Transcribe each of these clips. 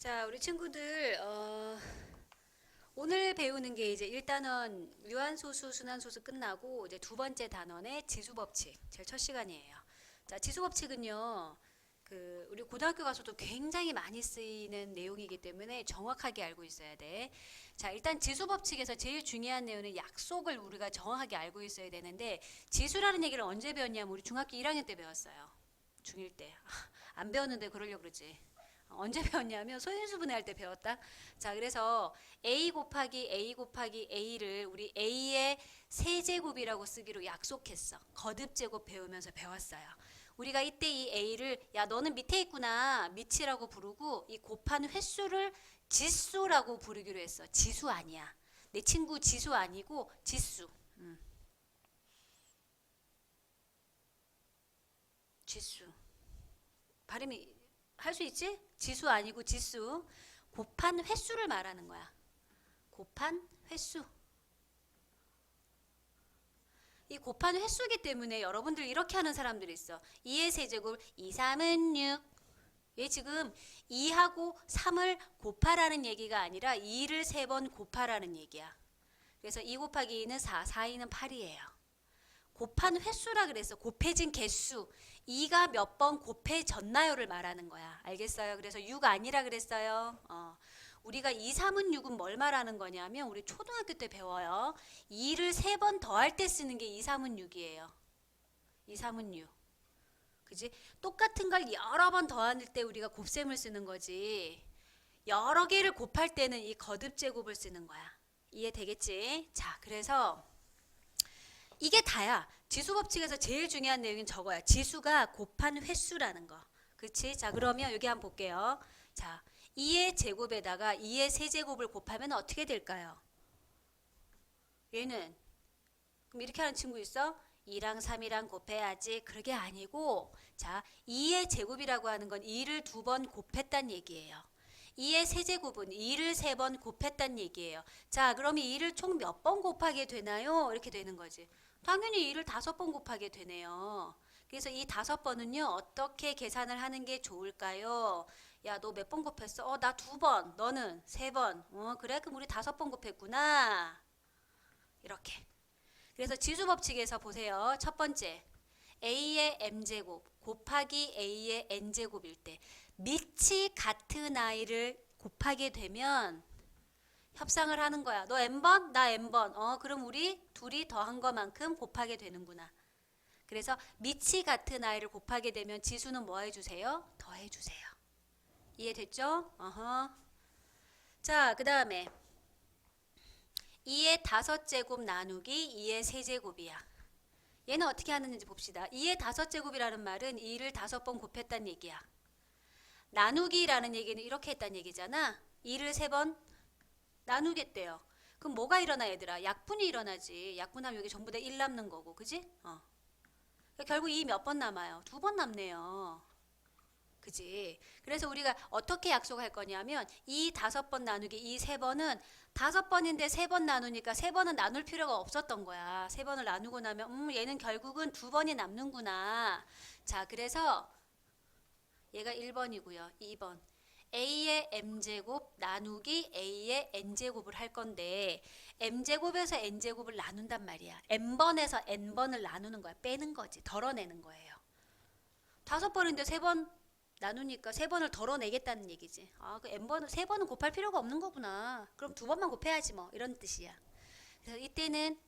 자, 우리 친구들 어, 오늘 배우는 게 이제 1단원 유한소수, 순환소수 끝나고 이제 두 번째 단원의 지수법칙 제일 첫 시간이에요. 자, 지수법칙은요. 그 우리 고등학교 가서도 굉장히 많이 쓰이는 내용이기 때문에 정확하게 알고 있어야 돼. 자, 일단 지수 법칙에서 제일 중요한 내용은 약속을 우리가 정확하게 알고 있어야 되는데 지수라는 얘기를 언제 배웠냐면 우리 중학교 1학년 때 배웠어요. 중1 때. 안 배웠는데 그러려고 그러지. 언제 배웠냐면 소인수분해 할 때 배웠다. 자, 그래서 a 곱하기 a 곱하기 a를 우리 a의 세제곱이라고 쓰기로 약속했어. 거듭 제곱 배우면서 배웠어요. 우리가 이때 이 a를 야 너는 밑에 있구나 밑이라고 부르고 이 곱한 횟수를 지수라고 부르기로 했어. 지수 아니야. 내 친구 지수 아니고 지수. 음. 지수. 발음이 할 수 있지? 지수 아니고 지수. 곱한 횟수를 말하는 거야. 곱한 횟수. 이 곱한 횟수기 때문에 여러분들 이렇게 하는 사람들이 있어. 2의 세제곱 2, 3은 6. 얘 지금 2하고 3을 곱하라는 얘기가 아니라 2를 3번 곱하라는 얘기야. 그래서 2 곱하기 2는 4, 4, 2는 8이에요. 곱한 횟수라 그랬어. 곱해진 개수. 2가 몇 번 곱해졌나요를 말하는 거야. 알겠어요? 그래서 6 아니라 그랬어요. 어. 우리가 2, 3은 6은 뭘 말하는 거냐면 우리 초등학교 때 배워요. 2를 3번 더할 때 쓰는 게 2, 3은 6이에요. 2, 3은 6. 그지? 똑같은 걸 여러 번 더할 때 우리가 곱셈을 쓰는 거지. 여러 개를 곱할 때는 이 거듭 제곱을 쓰는 거야. 이해되겠지? 자, 그래서 이게 다야. 지수 법칙에서 제일 중요한 내용은 저거야. 지수가 곱한 횟수라는 거. 그렇지? 자, 그러면 여기 한번 볼게요. 자, 2의 제곱에다가 2의 세제곱을 곱하면 어떻게 될까요? 얘는 그럼 이렇게 하는 친구 있어? 2랑 3이랑 곱해야지. 그게 아니고 자, 2의 제곱이라고 하는 건 2를 두 번 곱했단 얘기예요. 2의 세제곱은 2를 세번 곱했단 얘기예요. 자, 그럼 이 2를 총 몇 번 곱하게 되나요? 이렇게 되는 거지. 당연히 2를 다섯 번 곱하게 되네요. 그래서 이 다섯 번은요, 어떻게 계산을 하는 게 좋을까요? 야, 너 몇 번 곱했어? 어, 나 두 번. 너는 세 번. 어, 그래? 그럼 우리 다섯 번 곱했구나. 이렇게. 그래서 지수 법칙에서 보세요. 첫 번째. a의 m제곱 곱하기 a의 n제곱일 때 밑이 같은 아이를 곱하게 되면 협상을 하는 거야. 너 n번, 나 n번. 어, 그럼 우리 둘이 더한 것만큼 곱하게 되는구나. 그래서 밑이 같은 아이를 곱하게 되면 지수는 뭐 해주세요? 더해주세요. 이해됐죠? 어허. 자, 그 다음에 2의 다섯 제곱 나누기 2의 세 제곱이야. 얘는 어떻게 하는지 봅시다. 2의 다섯 제곱이라는 말은 2를 다섯 번 곱했단 얘기야. 나누기라는 얘기는 이렇게 했단 얘기잖아. 2를 세 번 나누겠대요. 그럼 뭐가 일어나 얘들아? 약분이 일어나지. 약분하면 여기 전부 다 1 남는 거고. 그지? 어. 그러니까 결국 2몇번 남아요? 두 번 남네요. 그지? 그래서 우리가 어떻게 약속할 거냐면 이 다섯 번 나누기 이 세 번은 다섯 번인데 세 번 나누니까 세 번은 나눌 필요가 없었던 거야. 세 번을 나누고 나면 음 얘는 결국은 두 번이 남는구나. 자, 그래서 얘가 1번이고요. 2번. A의 m제곱 나누기 a의 n제곱을 할 건데 m제곱에서 n제곱을 나눈단 말이야. n번에서 n번을 나누는 거야. 빼는 거지. 덜어내는 거예요. 다섯 번인데 세 번 나누니까 세 번을 덜어내겠다는 얘기지. 아, 그 n번은 세 번은 곱할 필요가 없는 거구나. 그럼 두 번만 곱해야지 뭐. 이런 뜻이야. 그래서 이때는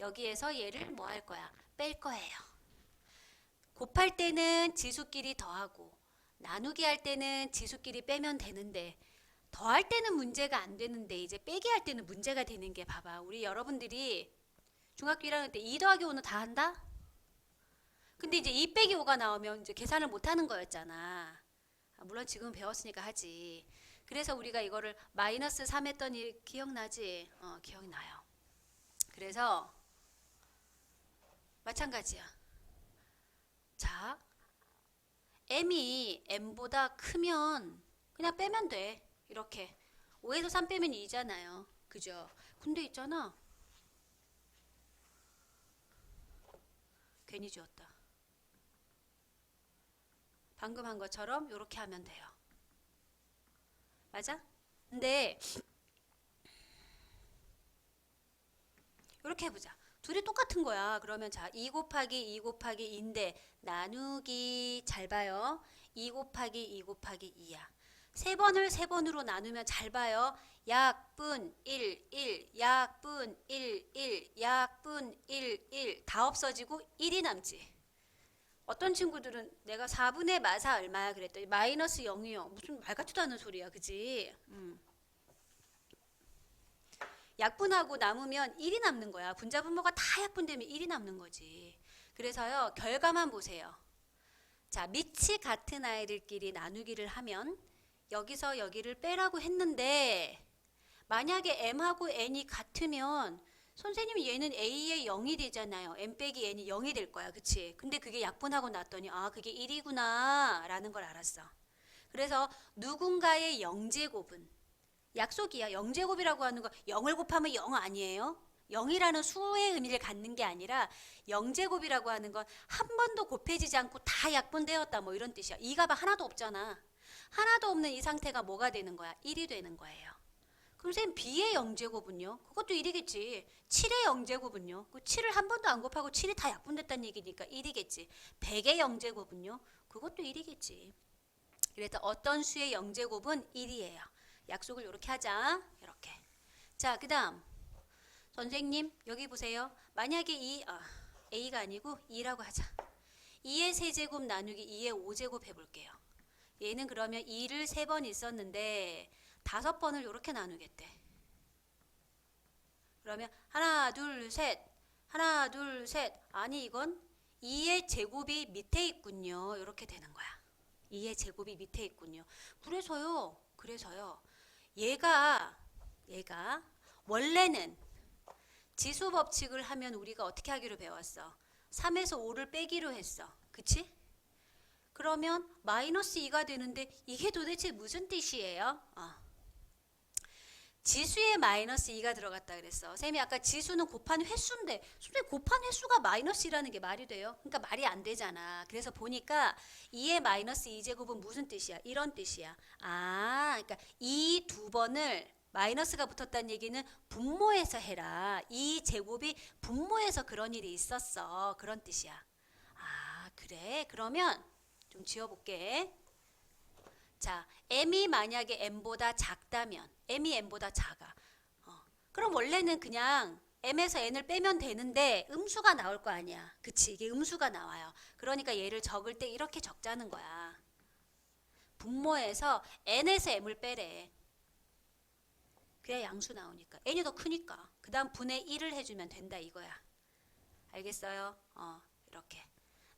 여기에서 얘를 뭐 할 거야? 뺄 거예요. 곱할 때는 지수끼리 더하고 나누기 할 때는 지수끼리 빼면 되는데 더할 때는 문제가 안 되는데 이제 빼기 할 때는 문제가 되는 게 봐봐. 우리 여러분들이 중학교 1학년 때 2 더하기 5는 다 한다? 근데 이제 2 빼기 5가 나오면 이제 계산을 못 하는 거였잖아. 아, 물론 지금 배웠으니까 하지. 그래서 우리가 이거를 마이너스 3 했더니 기억나지? 어, 기억나요. 그래서 마찬가지야. 자, m이 m보다 크면 그냥 빼면 돼. 이렇게. 5에서 3 빼면 2잖아요. 그죠? 근데 있잖아. 괜히 지웠다. 방금 한 것처럼 이렇게 하면 돼요. 맞아? 근데 이렇게 해보자. 둘이 똑같은 거야. 그러면 자, 2 곱하기 2 곱하기 2인데 나누기 잘 봐요. 2 곱하기 2 곱하기 2야. 세 번을 세 번으로 나누면 잘 봐요. 약분 1, 1, 약분 1, 1, 약분 1, 1. 다 없어지고 1이 남지. 어떤 친구들은 내가 4분의 마사 얼마야 그랬더니 마이너스 0이요. 무슨 말 같지도 않은 소리야. 그지? 음. 약분하고 남으면 1이 남는 거야. 분자 분모가 다 약분되면 1이 남는 거지. 그래서요. 결과만 보세요. 자, 밑이 같은 아이들끼리 나누기를 하면 여기서 여기를 빼라고 했는데 만약에 m하고 n이 같으면 선생님 얘는 a의 0이 되잖아요. m 빼기 n이 0이 될 거야. 그치? 근데 그게 약분하고 났더니 아 그게 1이구나 라는 걸 알았어. 그래서 누군가의 영제곱은 약속이야. 영제곱이라고 하는 거 0을 곱하면 0 아니에요? 0이라는 수의 의미를 갖는 게 아니라 영제곱이라고 하는 건 한 번도 곱해지지 않고 다 약분되었다 뭐 이런 뜻이야. 이 값이 하나도 없잖아. 하나도 없는 이 상태가 뭐가 되는 거야? 1이 되는 거예요. 그럼 선생님 B의 영제곱은요? 그것도 1이겠지. 7의 영제곱은요? 그 7을 한 번도 안 곱하고 7이 다 약분됐다는 얘기니까 1이겠지. 100의 영제곱은요? 그것도 1이겠지. 그래서 어떤 수의 영제곱은 1이에요. 약속을 이렇게 하자. 이렇게. 자, 그다음 선생님 여기 보세요. 만약에 이 아, A가 아니고 2라고 하자. 2의 세제곱 나누기 2의 5제곱 해볼게요. 얘는 그러면 2를 세번 있었는데 다섯 번을 이렇게 나누겠대. 그러면 하나 둘 셋, 하나 둘 셋. 아니 이건 2의 제곱이 밑에 있군요. 이렇게 되는 거야. 2의 제곱이 밑에 있군요. 그래서요. 그래서요. 얘가 얘가 원래는 지수 법칙을 하면 우리가 어떻게 하기로 배웠어? 3에서 5를 빼기로 했어. 그치? 그러면 마이너스 2가 되는데 이게 도대체 무슨 뜻이에요? 어. 지수에 마이너스 2가 들어갔다 그랬어. 쌤이 아까 지수는 곱한 횟수인데 선생님 곱한 횟수가 마이너스라는 게 말이 돼요? 그러니까 말이 안 되잖아. 그래서 보니까 2의 마이너스 2제곱은 무슨 뜻이야? 이런 뜻이야. 아, 그러니까 이두 번을 마이너스가 붙었다는 얘기는 분모에서 해라. 이 제곱이 분모에서 그런 일이 있었어. 그런 뜻이야. 아, 그래. 그러면 좀 지워볼게. 자, m이 만약에 m보다 작다면 m이 m보다 작아. 어, 그럼 원래는 그냥 m에서 n을 빼면 되는데 음수가 나올 거 아니야. 그치? 이게 음수가 나와요. 그러니까 얘를 적을 때 이렇게 적자는 거야. 분모에서 n에서 m을 빼래. 그래야 양수 나오니까. n이 더 크니까. 그 다음 분의 1을 해주면 된다 이거야. 알겠어요? 어, 이렇게.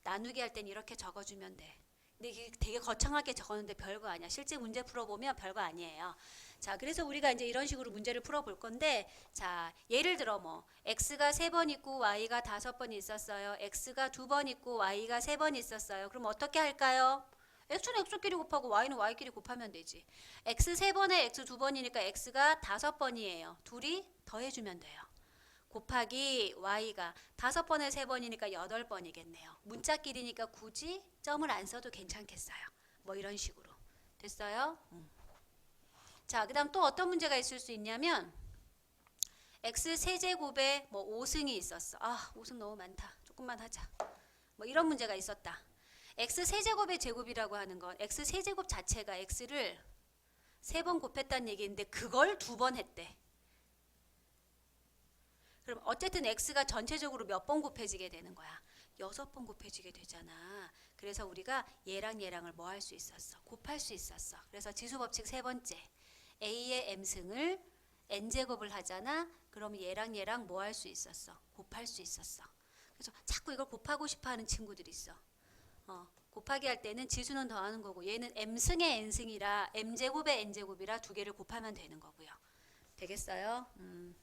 나누기 할 땐 이렇게 적어주면 돼. 근데 이게 되게 거창하게 적었는데 별거 아니야. 실제 문제 풀어보면 별거 아니에요. 자, 그래서 우리가 이제 이런 식으로 문제를 풀어볼 건데, 자, 예를 들어 뭐, x가 세 번 있고 y가 다섯 번 있었어요. x가 두 번 있고 y가 세 번 있었어요. 그럼 어떻게 할까요? x는 x끼리 곱하고 y는 y끼리 곱하면 되지. x 세 번에 x 두 번이니까 x가 다섯 번이에요. 둘이 더해주면 돼요. 곱하기 y가 다섯 번에 세 번이니까 여덟 번이겠네요. 문자끼리니까 굳이 점을 안 써도 괜찮겠어요. 뭐 이런 식으로 됐어요? 음. 자, 그다음 또 어떤 문제가 있을 수 있냐면 x 세제곱에 뭐 5승이 있었어. 아, 5승 너무 많다. 조금만 하자. 뭐 이런 문제가 있었다. x 세제곱의 제곱이라고 하는 건 x 세제곱 자체가 x를 세 번 곱했다는 얘기인데 그걸 두 번 했대. 그럼 어쨌든 x가 전체적으로 몇 번 곱해지게 되는 거야? 여섯 번 곱해지게 되잖아. 그래서 우리가 얘랑 얘랑을 뭐 할 수 있었어? 곱할 수 있었어. 그래서 지수 법칙 세 번째. a의 m승을 n제곱을 하잖아. 그럼 얘랑 얘랑 뭐 할 수 있었어? 곱할 수 있었어. 그래서 자꾸 이걸 곱하고 싶어 하는 친구들이 있어. 어, 곱하기 할 때는 지수는 더하는 거고 얘는 m승의 n승이라 m제곱의 n제곱이라 두 개를 곱하면 되는 거고요. 되겠어요? 음.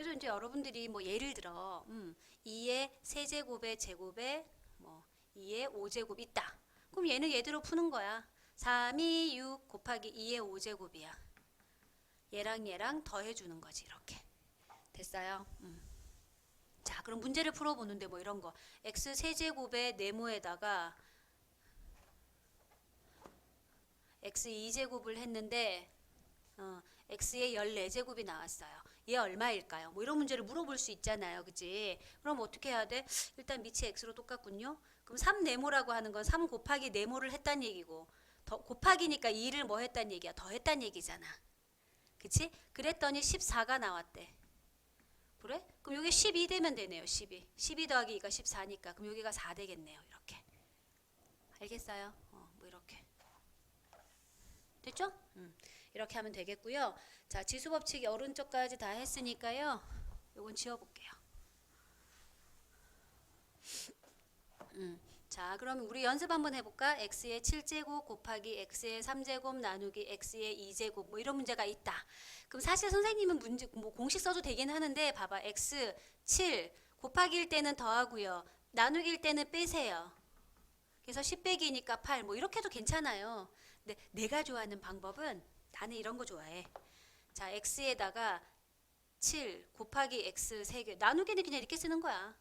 그래서 이제 여러분들이 뭐 예를 들어 음, 2의 세제곱의 제곱에 뭐 2의 5제곱 있다. 그럼 얘는 얘대로 푸는 거야. 3, 2, 6 곱하기 2의 5제곱이야. 얘랑 얘랑 더해주는 거지 이렇게. 됐어요? 음. 자 그럼 문제를 풀어보는데 뭐 이런 거 x 세제곱의 네모에다가 x 2제곱을 했는데 어, x의 14제곱이 나왔어요. 얘 얼마일까요? 뭐 이런 문제를 물어볼 수 있잖아요. 그지? 그럼 어떻게 해야 돼? 일단 밑이 x로 똑같군요. 그럼 3 네모라고 하는 건 3 곱하기 네모를 했단 얘기고 더 곱하기니까 2를 뭐 했단 얘기야? 더 했단 얘기잖아. 그치? 그랬더니 14가 나왔대. 그래? 그럼 여기 12 되면 되네요. 12. 12 더하기 2가 14니까. 그럼 여기가 4 되겠네요. 이렇게. 알겠어요? 어, 뭐 이렇게. 됐죠? 음. 이렇게 하면 되겠고요. 자, 지수 법칙이 오른쪽까지 다 했으니까요. 요건 지워 볼게요. 음. 자, 그럼 우리 연습 한번 해볼까? x의 7제곱 곱하기 x의 3제곱 나누기 x의 2제곱 뭐 이런 문제가 있다. 그럼 사실 선생님은 문제 뭐 공식 써도 되긴 하는데 봐봐 x 7 곱하기일 때는 더하고요. 나누기일 때는 빼세요. 그래서 10 빼기니까 8 뭐 이렇게 해도 괜찮아요. 근데 내가 좋아하는 방법은 나는 이런 거 좋아해. 자, x에다가 7 곱하기 x 3개 나누기는 그냥 이렇게 쓰는 거야.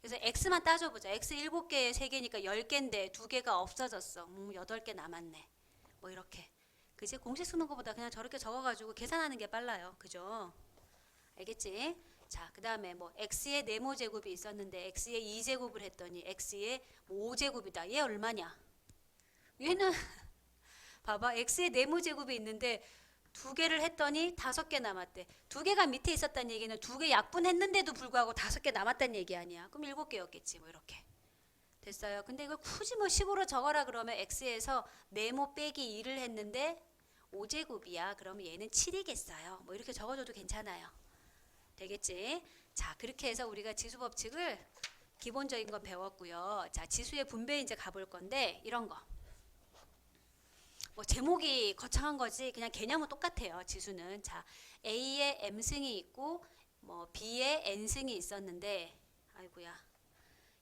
그래서 x만 따져보자. x 7개에 3개니까 10개인데 2개가 없어졌어. 음, 8개 남았네. 뭐 이렇게. 그지? 공식 쓰는 것보다 그냥 저렇게 적어가지고 계산하는 게 빨라요. 그죠? 알겠지? 자, 그 다음에 뭐 x의 네모 제곱이 있었는데 x의 2제곱을 했더니 x의 5제곱이다. 얘 얼마냐? 얘는 봐봐. x의 네모 제곱이 있는데 두 개를 했더니 다섯 개 남았대. 두 개가 밑에 있었다는 얘기는 두 개 약분했는데도 불구하고 다섯 개 남았다는 얘기 아니야. 그럼 일곱 개였겠지. 뭐 이렇게. 됐어요. 근데 이걸 굳이 뭐 식으로 적어라 그러면 x에서 네모 빼기 2를 했는데 5제곱이야. 그러면 얘는 7이겠어요. 뭐 이렇게 적어줘도 괜찮아요. 되겠지? 자, 그렇게 해서 우리가 지수 법칙을 기본적인 건 배웠고요. 자, 지수의 분배 이제 가볼 건데 이런 거. 뭐 제목이 거창한 거지 그냥 개념은 똑같아요. 지수는 자 A에 M 승이 있고 뭐 B에 N 승이 있었는데 아이고야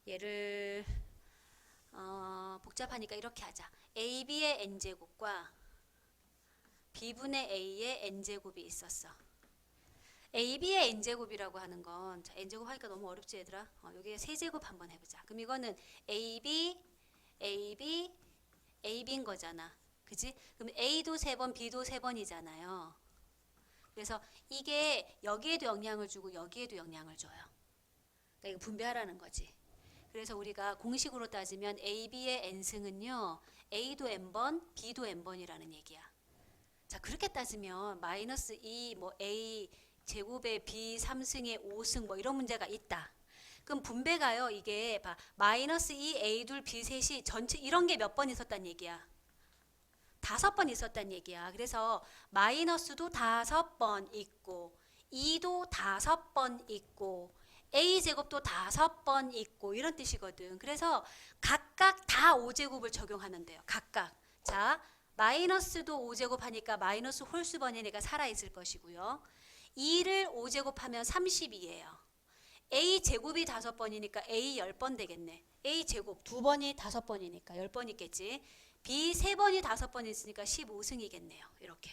얘를 어, 복잡하니까 이렇게 하자. A, B의 N 제곱과 B분의 A의 N 제곱이 있었어. A, B의 N 제곱이라고 하는 건 자, N 제곱 하니까 너무 어렵지 얘들아. 어, 여기에 세 제곱 한번 해보자. 그럼 이거는 A, B, A, B, A, B인 거잖아. 그지? 그럼 A도 세 번, B도 세 번이잖아요. 그래서 이게 여기에도 영향을 주고 여기에도 영향을 줘요. 그러니까 이거 분배하라는 거지. 그래서 우리가 공식으로 따지면 A, B의 n승은요. A도 n번, B도 n번이라는 얘기야. 자, 그렇게 따지면 마이너스 2, 뭐 A 제곱에 B 3승에 5승 뭐 이런 문제가 있다. 그럼 분배가요. 이게 봐. 마이너스 2, A 둘, B 셋이 전체 이런 게 몇 번 있었단 얘기야. 다섯 번 있었단 얘기야. 그래서 마이너스도 다섯 번 있고 2도 다섯 번 있고 a 제곱도 다섯 번 있고 이런 뜻이거든. 그래서 각각 다 5제곱을 적용하는데요. 각각. 자, 마이너스도 5제곱 하니까 마이너스 홀수번이니까 살아 있을 것이고요. 2를 5제곱 하면 32예요. a 제곱이 다섯 번이니까 a 10번 되겠네. a 제곱 두 번이 다섯 번이니까 10번 있겠지. B 세 번이 다섯 번 있으니까 15승이겠네요. 이렇게.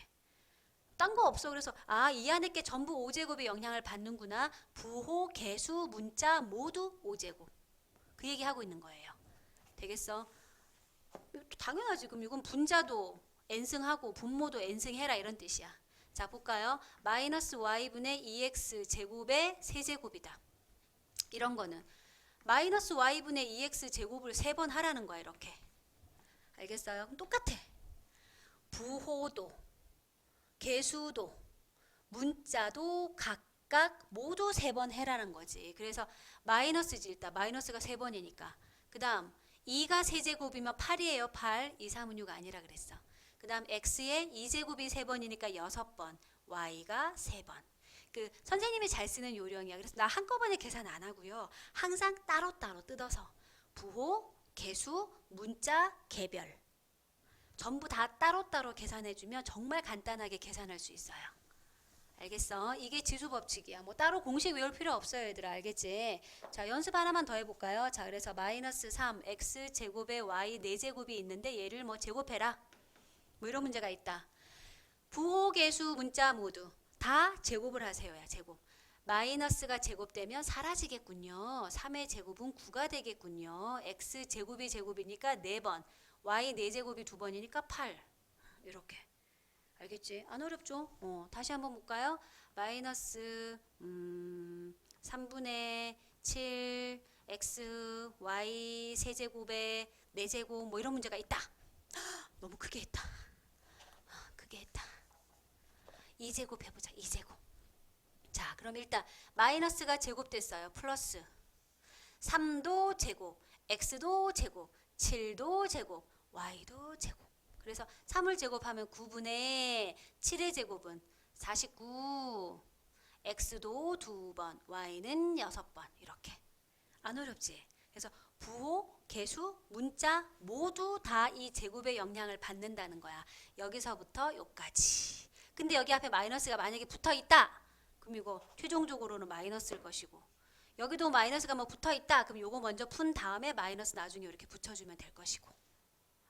딴 거 없어. 그래서 아, 이 안에 게 전부 5제곱의 영향을 받는구나. 부호, 개수, 문자 모두 5제곱. 그 얘기 하고 있는 거예요. 되겠어? 당연하지. 그럼 이건 분자도 n승하고 분모도 n승해라 이런 뜻이야. 자, 볼까요? 마이너스 y분의 2x 제곱의 세제곱이다. 이런 거는 마이너스 y분의 2x 제곱을 세 번 하라는 거야, 이렇게. 알겠어요? 그럼 똑같아. 부호도, 개수도, 문자도 각각 모두 세 번 해라는 거지. 그래서 마이너스지 일단 마이너스가 세 번이니까. 그 다음 2가 세제곱이면 8이에요. 8. 2, 3, 6 아니라 그랬어. 그 다음 x의 2제곱이 세 번이니까 여섯 번. y가 세 번. 그 선생님이 잘 쓰는 요령이야. 그래서 나 한꺼번에 계산 안 하고요. 항상 따로따로 뜯어서 부호, 개수, 문자, 개별 전부 다 따로따로 계산해주면 정말 간단하게 계산할 수 있어요. 알겠어? 이게 지수 법칙이야. 뭐 따로 공식 외울 필요 없어요, 얘들아. 알겠지? 자, 연습 하나만 더 해볼까요? 자, 그래서 마이너스 3 x 제곱에 y 4제곱이 있는데 얘를 뭐 제곱해라. 뭐 이런 문제가 있다. 부호, 개수, 문자 모두 다 제곱을 하세요야, 제곱. 마이너스가 제곱되면 사라지겠군요. 3의 제곱은 9가 되겠군요. x 제곱이 제곱이니까 4번, y 4제곱이 두 번이니까 8 이렇게 알겠지? 안 어렵죠? 어, 다시 한번 볼까요? 마이너스 음, 3분의 7 x y 세제곱에 4제곱 뭐 이런 문제가 있다. 너무 크게 했다. 아, 크게 했다. 2제곱 해보자. 2제곱. 자, 그럼 일단 마이너스가 제곱됐어요. 플러스 3도 제곱, x도 제곱, 7도 제곱, y도 제곱. 그래서 3을 제곱하면 9분의 7의 제곱은 49. x도 두 번, y는 여섯 번 이렇게. 안 어렵지? 그래서 부호, 개수, 문자 모두 다 이 제곱의 영향을 받는다는 거야. 여기서부터 여기까지. 근데 여기 앞에 마이너스가 만약에 붙어 있다. 그럼 이거 최종적으로는 마이너스일 것이고 여기도 마이너스가 뭐 붙어 있다. 그럼 요거 먼저 푼 다음에 마이너스 나중에 이렇게 붙여주면 될 것이고.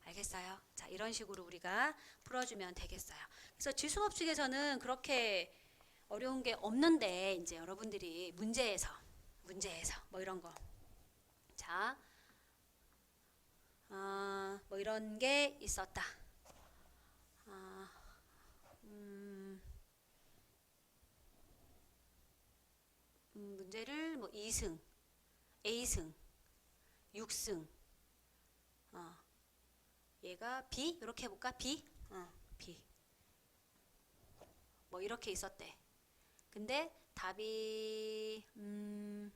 알겠어요? 자, 이런 식으로 우리가 풀어주면 되겠어요. 그래서 지수법칙에서는 그렇게 어려운 게 없는데 이제 여러분들이 문제에서 문제에서 뭐 이런 거. 자, 어, 뭐 이런 게 있었다. 아, 음, 문제를 뭐 2승, A승, 6승, 어, 얘가 B 이렇게 해볼까? B, 어, B. 뭐 이렇게 있었대. 근데 답이 음,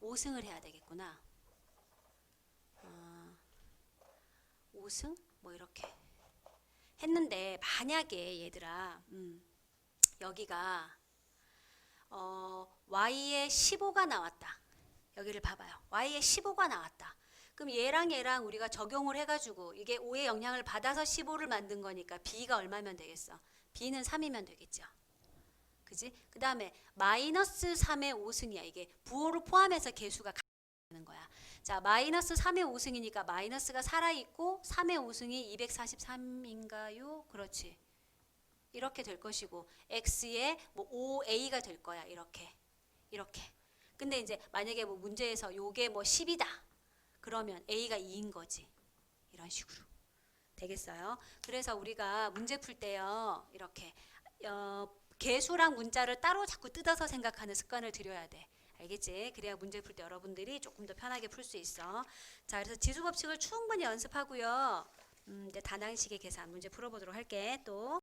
5승을 해야 되겠구나. 어, 5승 뭐 이렇게 했는데 만약에 얘들아 음, 여기가 어, y에 15가 나왔다. 여기를 봐봐요. y에 15가 나왔다. 그럼 얘랑 얘랑 우리가 적용을 해가지고 이게 5의 영향을 받아서 15를 만든 거니까 b가 얼마면 되겠어? b는 3이면 되겠죠. 그지? 그 다음에 마이너스 3의 5승이야. 이게 부호를 포함해서 개수가 되는 거야. 자, 마이너스 3의 5승이니까 마이너스가 살아있고 3의 5승이 243인가요? 그렇지. 이렇게 될 것이고 x의 뭐 5a가 될 거야. 이렇게. 이렇게. 근데 이제 만약에 뭐 문제에서 요게 뭐 10이다. 그러면 a가 2인 거지. 이런 식으로. 되겠어요? 그래서 우리가 문제 풀 때요. 이렇게 어, 개수랑 문자를 따로 자꾸 뜯어서 생각하는 습관을 들여야 돼. 알겠지? 그래야 문제 풀 때 여러분들이 조금 더 편하게 풀 수 있어. 자, 그래서 지수 법칙을 충분히 연습하고요. 음, 이제 단항식의 계산 문제 풀어보도록 할게. 또.